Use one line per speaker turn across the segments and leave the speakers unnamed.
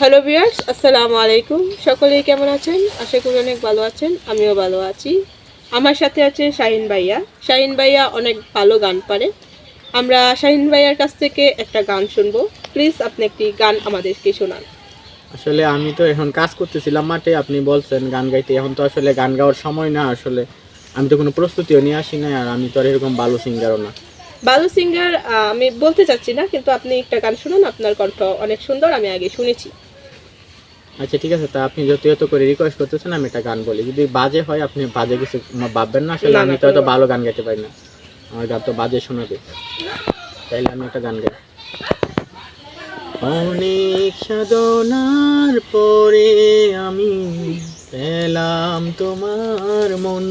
Hello viewers আসসালামু আলাইকুম। সকলেই কেমন আছেন? আশা করি অনেক ভালো আছেন আমিও ভালো আছি। আমার সাথে আছে শাহিন ভাইয়া। শাহিন ভাইয়া অনেক ভালো গান পারে। আমরা শাহিন ভাইয়ার কাছ থেকে একটা গান শুনব। প্লিজ আপনি একটি গান আমাদেরকে শোনান।
আসলে আমি তো এখন কাজ করতেছিলাম মাঠে আপনি বলছেন গান গাইতে। এখন তো আসলে গান গাওয়ার সময় না আসলে আমি তো কোনো প্রস্তুতিও নিয়ে আসি না আর আমি তো আর এরকম ভালো সিঙ্গারও না।
ভালো সিঙ্গার আমি বলতে চাচ্ছি না কিন্তু আপনি একটা গান শুনুন আপনার কণ্ঠ অনেক সুন্দর আমি আগে শুনেছি।
আচ্ছা ঠিক আছে তা আপনি যত এত করে রিকোয়েস্ট করতেছেন আমি একটা গান বলি। যদি বাজে হয় আপনি বাজে কিছু ভাববেন না আসলে আমি তো
কোনো-
ভালো গান গাইতে পারি না। আমার গান তো বাজে শোনাবে। তাইলে আমি একটা গান গাই। অনেক সাধনার পরে আমি পেলাম তোমার মন।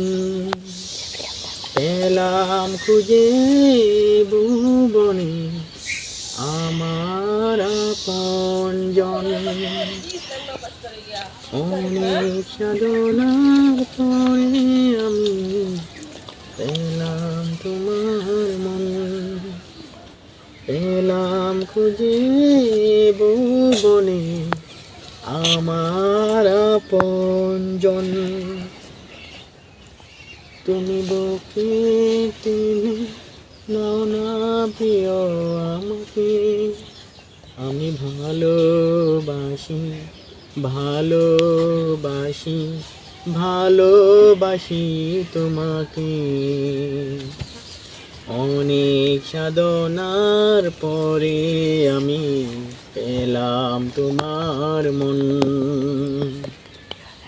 পেলাম খুঁজে ভুবনে আমার আপন জন অনেক সাধনার পরে আমি পেলাম তোমার মন পেলাম খুঁজে ভুবনে আমার আপন জন তুমি বুকে টেনে নাও না প্রিয় আমাকে আমি ভালোবাসি। ভালোবাসি ভালোবাসি তোমাকে। অনেক সাধনার পরে আমি পেলাম তোমার মন।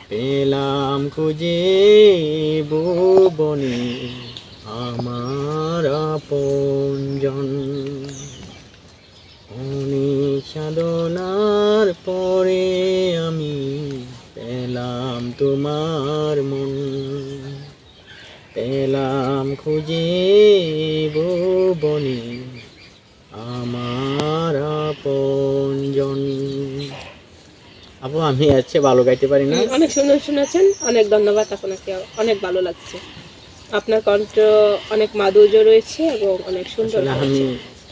পেলাম খুঁজে ভুবনে আমার আপনজন। অনেক সাধনার পরে তোমার মন। পেলাম খুঁজে ভুবনে আমার আপনজন। আপু আমি আছে ভালো গাইতে পারি না।
অনেক সুন্দর শুনেছেন অনেক ধন্যবাদ আপনাকে অনেক ভালো লাগছে। আপনার কণ্ঠ অনেক মাধুর্য রয়েছে এবং অনেক সুন্দর
আমি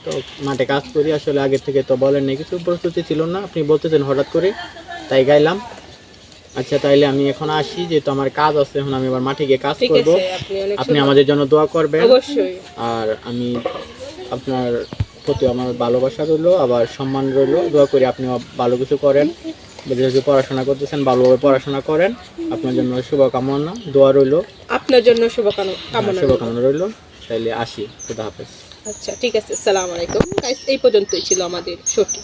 তো মাঠে কাজ করি আসলে আগে থেকে তো বলেন নাই কিছু প্রস্তুতি ছিল না। আপনি বলতেছেন হঠাৎ করে তাই গাইলাম। আচ্ছা তাইলে আমি এখন আসি যেহেতু আমার কাজ আছে এখন আমি আবার মাঠে গিয়ে কাজ করব।
আপনি
আমাদের জন্য দোয়া করবেন।
অবশ্যই।
আর আমি আপনার প্রতি আমার ভালোবাসা রইল আবার সম্মান রইল। দোয়া করি আপনি ভালো কিছু করেন। যেহেতু পড়াশোনা করতেছেন ভালোভাবে পড়াশোনা করেন। আপনার জন্য শুভকামনা দোয়া রইল।
আপনার জন্য শুভকামনা কামনা রইল।
শুভকামনা রইল। তাইলে আসি। খুদা হাফেজ।
আচ্ছা ঠিক আছে আসসালামু আলাইকুম। এই পর্যন্তই ছিল আমাদের শোটি